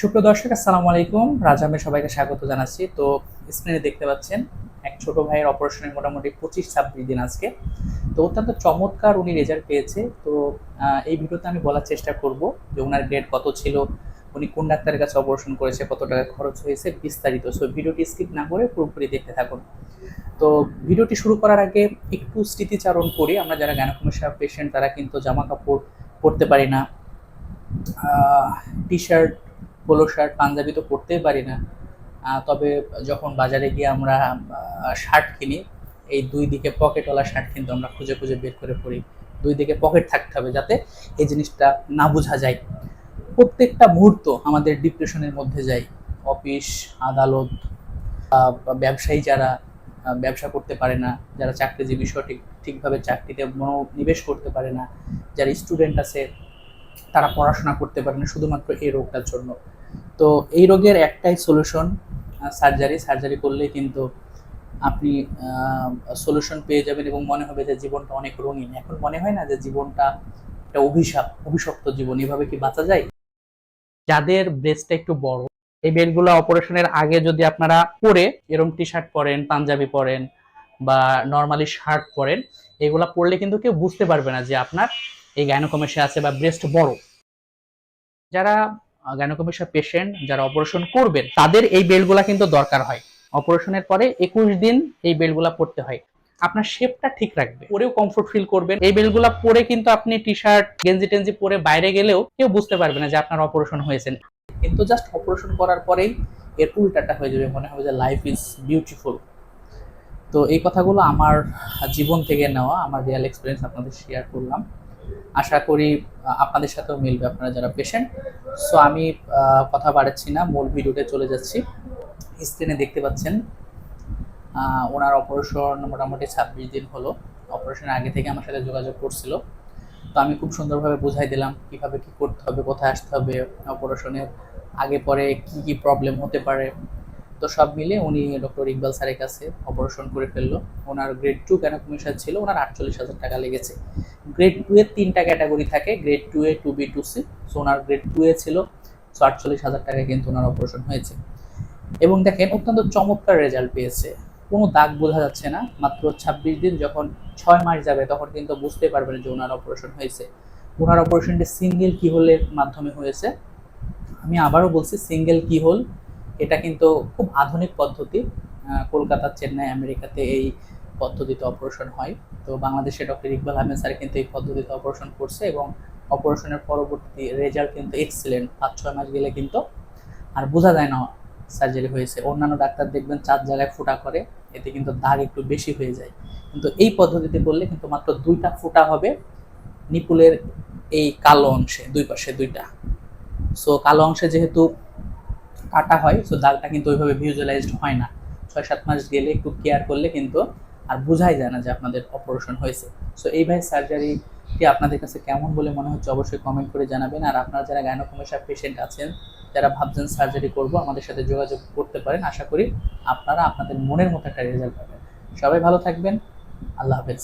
সুপ্রিয় দর্শক, আসসালামু আলাইকুম। রাজামে সবাইকে স্বাগত জানাচ্ছি। তো স্ক্রিনে দেখতে পাচ্ছেন, এক ছোট ভাইয়ের অপারেশনের মোটামুটি পঁচিশ ছাব্বিশ দিন আজকে। তো অত্যন্ত চমৎকার উনি রেজাল্ট পেয়েছে। তো এই ভিডিওতে আমি বলার চেষ্টা করব যে ওনার গ্রেড কত ছিল, উনি কোন ডাক্তারের কাছে অপারেশন করেছে, কত টাকা খরচ হয়েছে, বিস্তারিত। সো ভিডিওটি স্কিপ না করে পুরোপুরি দেখতে থাকুন। তো, ভিডিওটি শুরু করার আগে একটু স্মৃতিচারণ করি। আমরা যারা গ্যানোকমেশা পেশেন্ট তারা কিন্তু জামা কাপড় পরতে পারি না। T shirt polo shirt panjabi তো পরতেই পারি না। তবে যখন বাজারে গিয়ে আমরা শার্ট কিনি, এই দুই দিকে পকেটওয়ালা শার্ট কিন্তু আমরা খুঁজে খুঁজে বের করে পড়ি দুই দিকে পকেট থাকতে হবে যাতে এই জিনিসটা না বোঝা যায়। প্রত্যেকটা মুহূর্ত আমাদের ডিপ্রেশনের মধ্যে যায়। অফিস, আদালত ব্যবসায়ী যারা ব্যবসা করতে পারে না, যারা চাকরিজীবী সঠিক, ঠিকভাবে চাকরিতে মনোনিবেশ করতে পারে না, যারা স্টুডেন্ট আছে, তারা পড়াশোনা করতে পারে না, শুধুমাত্র এই রোগটার জন্য। তো এই রোগের একটাই সলিউশন সার্জারি সার্জারি করলে কিন্তু আপনি সলিউশন পেয়ে যাবেন এবং মনে হবে যে জীবনটা অনেক রঙিন। এখন মনে হয় না যে জীবনটা একটা অভিশাপ, অভিশপ্ত জীবন। এভাবে কি বাঁচা যায়? যাদের ব্রেস্টটা একটু বড়, এই বেডগুলো অপারেশনের আগে যদি আপনারা পরে এরকম টি শার্ট পরেন, পাঞ্জাবি পরেন বা নর্মালি শার্ট পরেন, এগুলা পরলে কিন্তু কেউ বুঝতে পারবে না যে আপনার এই গাইনোকমেশিয়া আছে বা ব্রেস্ট বড়। যারা গাইনোকমেশিয়া পেশেন্ট যারা অপারেশন করবেন, তাদের এই বেল্টগুলা কিন্তু দরকার হয়। অপারেশনের পরে একুশ দিন এই বেল্টগুলা পড়তে হয়। আপনার শেপটা ঠিক রাখবে। পরেও কমফোর্ট ফিল করবেন। এই বেল্টগুলা পরে কিন্তু আপনি টি শার্ট গেঞ্জি টেঞ্জি পরে বাইরে গেলেও কেউ বুঝতে পারবে না যে আপনার অপারেশন হয়েছে। কিন্তু জাস্ট অপারেশন করার পরেই এর উল্টাটা হয়ে যাবে, মনে হবে যে লাইফ ইজ বিউটিফুল তো এই কথাগুলো আমার জীবন থেকে নেওয়া, আমার রিয়েল এক্সপিরিয়েন্স আপনাদের শেয়ার করলাম। আশা করি আপনাদের সাথেও মিলবে আপনারা যারা পেশেন্ট সো আমি কথা বাড়াচ্ছি না, মূল ভিডিওতে চলে যাচ্ছি। স্ক্রিনে দেখতে পাচ্ছেন ওনার অপারেশন মোটামুটি ছাব্বিশ দিন হলো। অপারেশনের আগে থেকে আমার সাথে যোগাযোগ করছিল। তো আমি খুব সুন্দরভাবে বুঝাই দিলাম কীভাবে কী করতে হবে, কোথায় আসতে হবে অপারেশনের আগে পরে কি কি প্রবলেম হতে পারে। তো সব মিলে উনি ডক্টর ইকবাল স্যারের কাছে অপারেশন করে ফেলল। ওনার গ্রেড টু কেন কমিশন ছিল, ওনার আটচল্লিশ হাজার টাকা লেগেছে। গ্রেড টু এর তিনটা ক্যাটাগরি থাকে grade two A two B two C so owner grade two A ছিল সো আটচল্লিশ হাজার টাকায় কিন্তু ওনার অপারেশন হয়েছে। এবং দেখেন, অত্যন্ত চমৎকার রেজাল্ট পেয়েছে। কোনো দাগ বোঝা যাচ্ছে না। মাত্র ছাব্বিশ দিন যখন ছয় মাস যাবে, তখন কিন্তু বুঝতে পারবেন যে ওনার অপারেশন হয়েছে। ওনার অপারেশনটি সিঙ্গেল কি হোলের মাধ্যমে হয়েছে। আমি আবারও বলছি সিঙ্গেল কি হোল এটা কিন্তু খুব আধুনিক পদ্ধতি। কলকাতা, চেন্নাই, আমেরিকাতে এই পদ্ধতিতে অপারেশন হয়। তো বাংলাদেশে ডক্টর ইকবাল আহমেদ স্যার কিন্তু এই পদ্ধতিতে অপারেশন করছে এবং অপারেশনের পরবর্তী রেজাল্ট কিন্তু এক্সিলেন্ট। পাঁচ, ছয় মাস গেলে কিন্তু আর বোঝা যায় না সার্জারি হয়েছে। অন্যান্য ডাক্তার দেখবেন চার জায়গায় ফোঁটা করে, এতে কিন্তু দাগ একটু বেশি হয়ে যায়। কিন্তু এই পদ্ধতিতে করলে কিন্তু মাত্র দুইটা ফোঁটা হবে নিপুলের এই কালো অংশে, দুই পাশে দুইটা। সো কালো অংশে যেহেতু কাটা হয় সো দাগটা কিন্তু ওইভাবে ভিজুয়ালাইজড হয় না। ছয় সাত মাস গেলে একটু কেয়ার করলে কিন্তু আর বোঝাই যায় না যে আপনাদের অপারেশন হয়েছে। সো এই ভাই সার্জারিটি আপনাদের কাছে কেমন বলে মনে হচ্ছে অবশ্যই কমেন্ট করে জানাবেন। আর আপনারা যারা গাইনোকমেশিয়া পেশেন্ট আছেন, যারা ভাবছেন সার্জারি করব, আমাদের সাথে যোগাযোগ করতে পারেন। আশা করি আপনারা আপনাদের মনের মতো একটা রেজাল্ট পাবেন। সবাই ভালো থাকবেন। আল্লাহ হাফেজ।